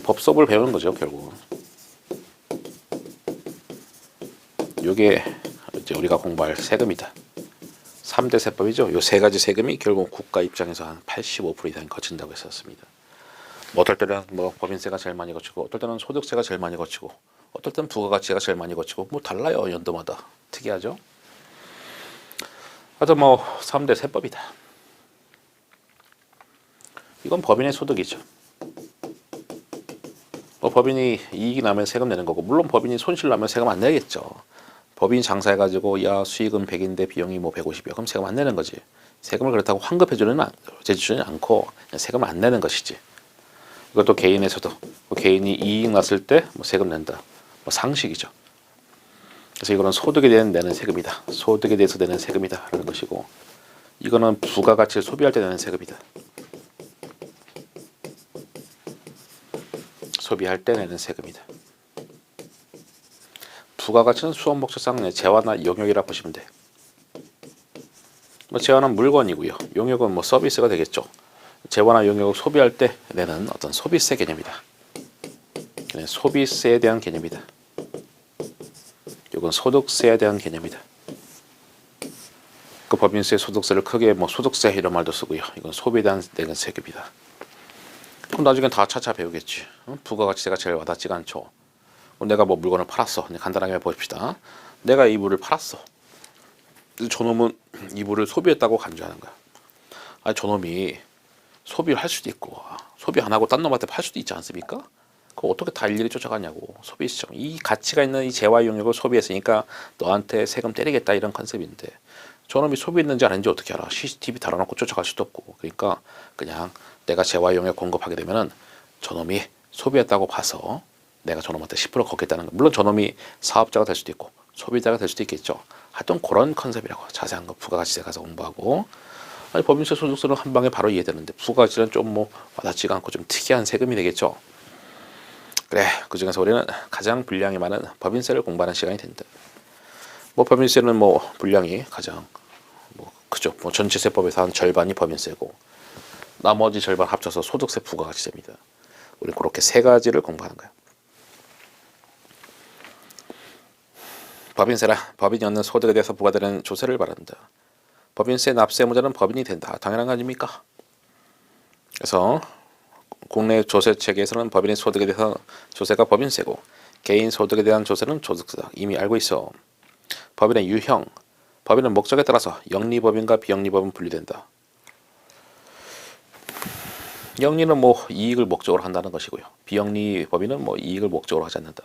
법섭을 배우는 거죠 결국. 요게 이제 우리가 공부할 세금이다. 3대 세법이죠. 요 세 가지 세금이 결국 국가 입장에서 한 85% 이상 거친다고 했었습니다. 뭐 어떨 때는 뭐 법인세가 제일 많이 거치고 어떨 때는 소득세가 제일 많이 거치고 어떨 때는 부가가치가 제일 많이 거치고 뭐 달라요 연도마다 특이하죠. 하여튼 뭐 3대 세법이다. 이건 법인의 소득이죠. 뭐 법인이 이익이 나면 세금 내는 거고 물론 법인이 손실 나면 세금 안 내겠죠. 법인이 장사해 가지고 야 수익은 100인데 비용이 뭐 150이야 그럼 세금 안 내는 거지. 세금을 그렇다고 환급해 주는 안, 제주는 않고 그냥 세금 안 내는 것이지. 이것도 개인에서도 뭐 개인이 이익 났을 때 뭐 세금 낸다. 뭐 상식이죠. 그래서 이거는 소득에 대한 내는 세금이다. 소득에 대해서 내는 세금이다라는 것이고 이거는 부가가치를 소비할 때 내는 세금이다. 소비할 때 내는 세금이다. 부가가치는 내 재화나 용역이라 보시면 돼. 뭐 재화는 물건이고요. 용역은 뭐 서비스가 되겠죠. 재화나 용역을 소비할 때 내는 어떤 소비세 개념이다. 그냥 소비세에 대한 개념이다. 이건 소득세에 대한 개념이다. 그 법인세, 소득세를 크게 뭐 소득세 이런 말도 쓰고요. 이건 소비에 대한 세금이다. 그럼 나중에 다 차차 배우겠지. 어? 부가가치세가 제일 와닿지가 않죠. 내가 뭐 물건을 팔았어. 간단하게 봅시다. 내가 이 물을 팔았어. 저놈은 이 물을 소비했다고 간주하는 거야. 아니 저놈이 소비를 할 수도 있고 소비 안 하고 딴 놈한테 팔 수도 있지 않습니까? 그거 어떻게 다 일일이 쫓아가냐고 소비 시점 이 가치가 있는 이 재화 용역을 소비했으니까 너한테 세금 때리겠다 이런 컨셉인데 저놈이 소비했는지 안 했는지 어떻게 알아 CCTV 달아놓고 쫓아갈 수도 없고 그러니까 그냥 내가 재화 용역 공급하게 되면은 저놈이 소비했다고 봐서 내가 저놈한테 10% 걷겠다는 거 물론 저놈이 사업자가 될 수도 있고 소비자가 될 수도 있겠죠 하여튼 그런 컨셉이라고 자세한 거 부가가치세 가서 공부하고 아니 법인세 소득세는 한 방에 바로 이해되는데 부가가치는 좀 뭐 와닿지가 않고 좀 특이한 세금이 되겠죠. 그래 그 중에서 우리는 가장 분량이 많은 법인세를 공부하는 시간이 된다. 뭐 법인세는 뭐 분량이 가장 뭐 그죠. 뭐 전체 세법에서 한 절반이 법인세고 나머지 절반 합쳐서 소득세 부가가치세입니다. 우리는 그렇게 세 가지를 공부하는 거야. 법인세라 법인이 얻는 소득에 대해서 부과되는 조세를 바란다. 법인세 납세 무자는 법인이 된다. 당연한 거 아닙니까? 그래서 국내 조세 체계에서는 법인의 소득에 대해서 조세가 법인세고 개인 소득에 대한 조세는 소득세다. 이미 알고 있어. 법인의 유형, 법인은 목적에 따라서 영리법인과 비영리법인 분리된다. 영리는 뭐 이익을 목적으로 한다는 것이고요. 비영리 법인은 뭐 이익을 목적으로 하지 않는다.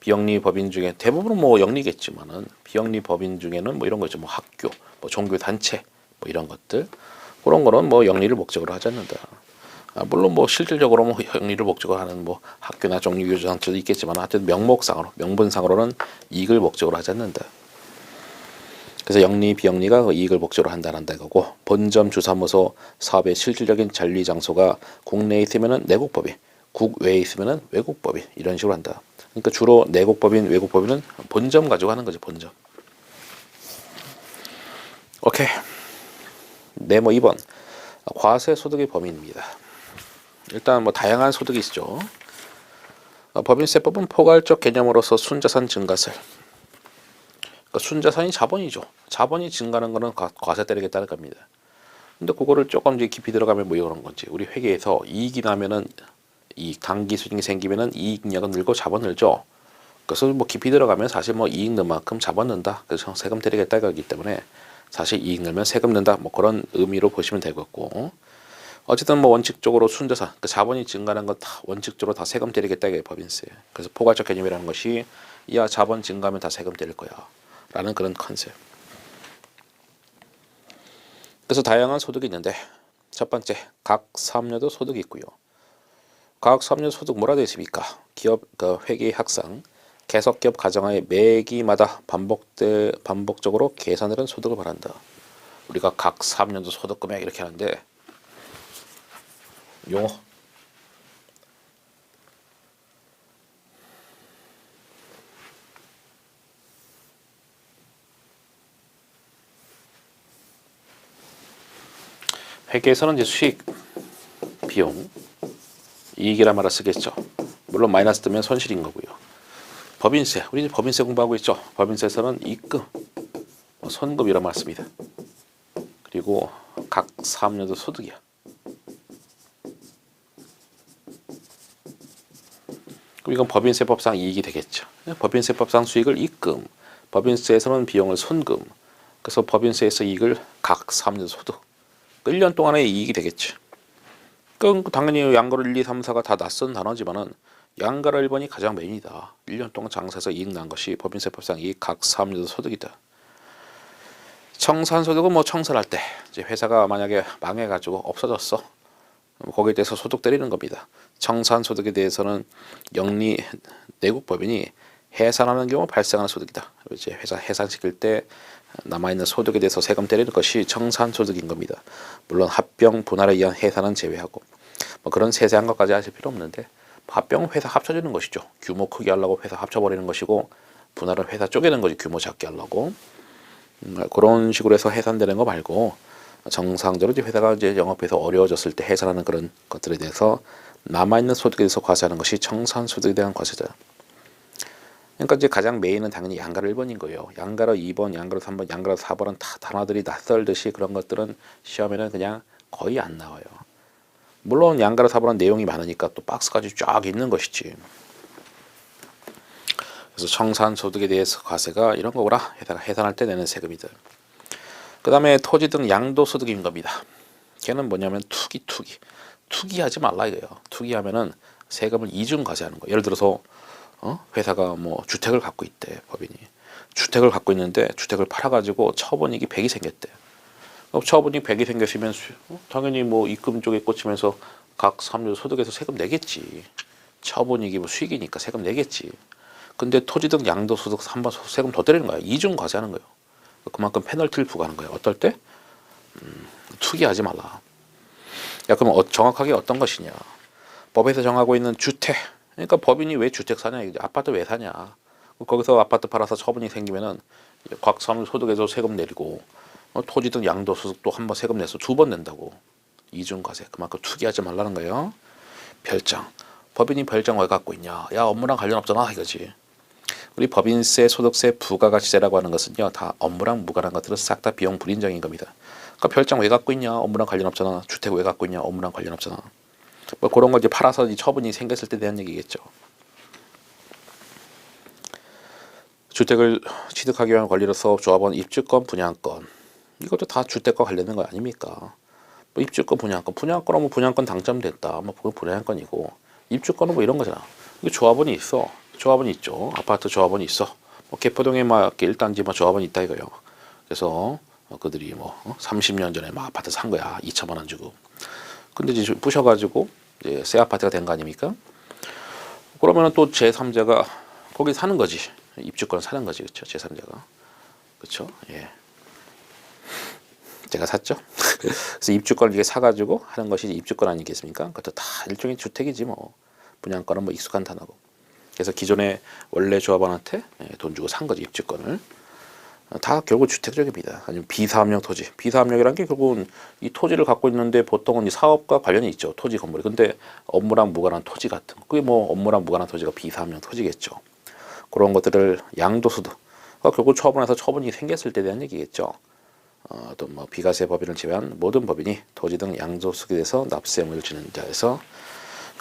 비영리 법인 중에 대부분은 뭐 영리겠지만은 비영리 법인 중에는 뭐 이런 거 있죠. 뭐 학교, 뭐 종교 단체, 뭐 이런 것들 그런 거는 뭐 영리를 목적으로 하지 않는다. 아, 물론 뭐 실질적으로 뭐 영리를 목적으로 하는 뭐 학교나 종교 단체도 있겠지만 하여튼 명목상으로 명분상으로는 이익을 목적으로 하지 않는다. 그래서 영리 비영리가 그 이익을 목적으로 한다는 거고 본점 주사무소 사업의 실질적인 잔리 장소가 국내에 있으면은 내국법인, 국외에 있으면은 외국법인 이런 식으로 한다. 그러니까 주로 내국법인, 외국법인은 본점 가지고 하는 거죠, 본점. 오케이. 네모 2번. 과세 소득의 범위입니다. 일단 뭐 다양한 소득이 있죠. 어, 법인세법은 포괄적 개념으로서 순자산 증가세. 그러니까 순자산이 자본이죠. 자본이 증가하는 거는 과- 과세 때리겠다는 겁니다. 근데 그거를 조금 이제 깊이 들어가면 뭐 이런 건지 우리 회계에서 이익이 나면은 이 단기 수익이 생기면은 이익력은 늘고 자본 늘죠. 그래서 뭐 깊이 들어가면 사실 뭐 이익 는 만큼 자본 는다. 그래서 세금 때리겠다 이거기 때문에 사실 이익 늘면 세금 낸다. 뭐 그런 의미로 보시면 되겠고. 어쨌든 뭐 원칙적으로 순자산, 그 자본이 증가하는 건 다 원칙적으로 다 세금 때리겠다 이게 법인세. 그래서 포괄적 개념이라는 것이 이야 자본 증가하면 다 세금 때릴 거야 라는 그런 컨셉. 그래서 다양한 소득이 있는데 첫 번째 각 사업료도 소득이 있고요. 각 사업료 소득 뭐라 되어 있습니까? 기업 그 회계 학상 개석 기업 가정의 매기마다 반복돼 반복적으로 계산을 한 소득을 말한다. 우리가 각 사업년도 소득 금액 이렇게 하는데 용어 회계에서는 이제 수익, 비용, 이익이란 말을 쓰겠죠. 물론 마이너스 뜨면 손실인 거고요. 법인세 우리 이제 법인세 공부하고 있죠. 법인세에서는 입금, 뭐 손금 이런 말 씁니다. 그리고 각 사업료도 소득이야. 그럼 이건 법인세법상 이익이 되겠죠. 법인세법상 수익을 입금, 법인세에서는 비용을 손금. 그래서 법인세에서 이익을 각 사업료 소득. 1년 동안의 이익이 되겠죠. 그럼 당연히 양가로 1, 2, 3, 4가 다 낯선 단어지만은 양가로 1번이 가장 메인이다. 1년 동안 장사해서 이익 난 것이 법인세법상 이익 각 사업료 소득이다. 청산소득은 뭐 청산할 때 이제 회사가 만약에 망해가지고 없어졌어. 거기에 대해서 소득 때리는 겁니다. 청산소득에 대해서는 영리 내국법인이 해산하는 경우 발생하는 소득이다. 이제 회사 해산시킬 때 남아있는 소득에 대해서 세금 때리는 것이 청산소득인 겁니다. 물론 합병 분할에 의한 해산은 제외하고 뭐 그런 세세한 것까지 하실 필요 없는데 합병 회사 합쳐지는 것이죠. 규모 크게 하려고 회사 합쳐버리는 것이고 분할은 회사 쪼개는 거지 규모 작게 하려고 음, 그런 식으로 해서 해산되는 거 말고 정상적으로 이제 회사가 이제 영업해서 어려워졌을 때 해산하는 그런 것들에 대해서 남아있는 소득에 대해서 과세하는 것이 청산소득에 대한 과세다. 그러니까 이제 가장 메인은 당연히 양가로 1번인 거예요. 양가로 2번, 양가로 3번, 양가로 4번은 다 단어들이 낯설듯이 그런 것들은 시험에는 그냥 거의 안 나와요. 물론 양가로 4번은 내용이 많으니까 또 박스까지 쫙 있는 것이지. 그래서 청산 소득에 대해서 과세가 이런 거구나. 회사가 해산할 때 내는 세금이다. 그 다음에 토지 등 양도 소득인 겁니다. 걔는 뭐냐면 투기 투기. 투기하지 말라 이거예요. 투기하면은 세금을 이중 과세하는 거예요. 예를 들어서 어? 회사가 뭐 주택을 갖고 있대 법인이 주택을 갖고 있는데 주택을 팔아가지고 처분익이 100이 생겼대. 처분익 100이 생겼으면 수- 어? 당연히 뭐 입금 쪽에 꽂히면서 각 삼류 소득에서 세금 내겠지. 처분익이 뭐 수익이니까 세금 내겠지. 근데 토지 등 양도소득 한번 세금 더 때리는 거야. 이중 과세하는 거예요. 그만큼 페널티를 부과하는 거예요. 어떨 때? 음, 투기하지 말라. 야 그럼 어, 정확하게 어떤 것이냐? 법에서 정하고 있는 주택. 그러니까 법인이 왜 주택 사냐? 아파트 왜 사냐? 거기서 아파트 팔아서 처분이 생기면은 곽삼 소득에서 세금 내리고 어, 토지 등 양도소득도 한 번 세금 내서 두 번 낸다고 이중과세 그만큼 투기하지 말라는 거예요. 별장 법인이 별장 왜 갖고 있냐? 야 업무랑 관련 없잖아 이거지. 우리 법인세, 소득세, 부가가치세라고 하는 것은요 다 업무랑 무관한 것들은 싹 다 비용 불인정인 겁니다. 그러니까 별장 왜 갖고 있냐? 업무랑 관련 없잖아. 주택 왜 갖고 있냐? 업무랑 관련 없잖아. 뭐 그런 거 이제 팔아서 이 처분이 생겼을 때 대한 얘기겠죠. 주택을 취득하기 위한 권리로서 조합원 입주권, 분양권 이것도 다 주택과 관련된 거 아닙니까? 뭐 입주권, 분양권, 분양권은 뭐 분양권 당첨됐다, 뭐 그건 분양권이고 입주권은 뭐 이런 거잖아. 이거 조합원이 있어, 조합원이 있죠. 아파트 조합원이 있어. 뭐 개포동에 막 이렇게 1단지 막 조합원이 있다 이거요. 그래서 어, 그들이 뭐 어? 30년 전에 막 아파트 산 거야, 2천만 원 주고. 근데 이제 부셔가지고 이제 새 아파트가 된 거 아닙니까? 그러면은 또 제3자가 거기 사는 거지. 입주권 사는 거지, 그렇죠? 제3자가. 그렇죠? 예. 제가 샀죠. 그래서 입주권을 이게 사가지고 하는 것이 입주권 아니겠습니까? 그것도 다 일종의 주택이지 뭐. 분양권은 뭐 익숙한 단어고. 그래서 기존에 원래 조합원한테 예, 돈 주고 산 거지 입주권을. 어, 다 결국 주택적입니다. 아니면 비사업용 토지. 비사업용이란 게 결국은 이 토지를 갖고 있는데 보통은 이 사업과 관련이 있죠. 토지 건물이. 근데 업무랑 무관한 토지 같은 거. 그게 뭐 업무랑 무관한 토지가 비사업용 토지겠죠. 그런 것들을 양도소득. 그러니까 결국 처분해서 처분이 생겼을 때 대한 얘기겠죠. 어, 또뭐 비과세 법인을 제외한 모든 법인이 토지 등 양도소득에 대해서 납세 의무를 지는 자에서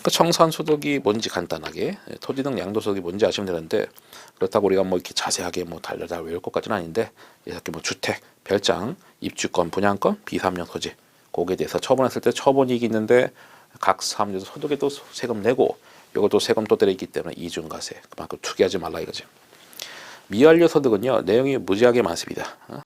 그러니까 청산소득이 뭔지 간단하게 예, 토지 등 양도소득이 뭔지 아시면 되는데 그렇다고 우리가 뭐 이렇게 자세하게 뭐 달려다 외울 것까지는 아닌데 이렇게 뭐 주택, 별장, 입주권, 분양권, 비삼용 토지 거기에 대해서 처분했을 때 처분이익이 있는데 각 사업자도 소득에도 세금 내고 이것도 세금 또 때리기 때문에 이중과세 그만큼 투기하지 말라 이거지. 미완료 소득은요 내용이 무지하게 많습니다. 어?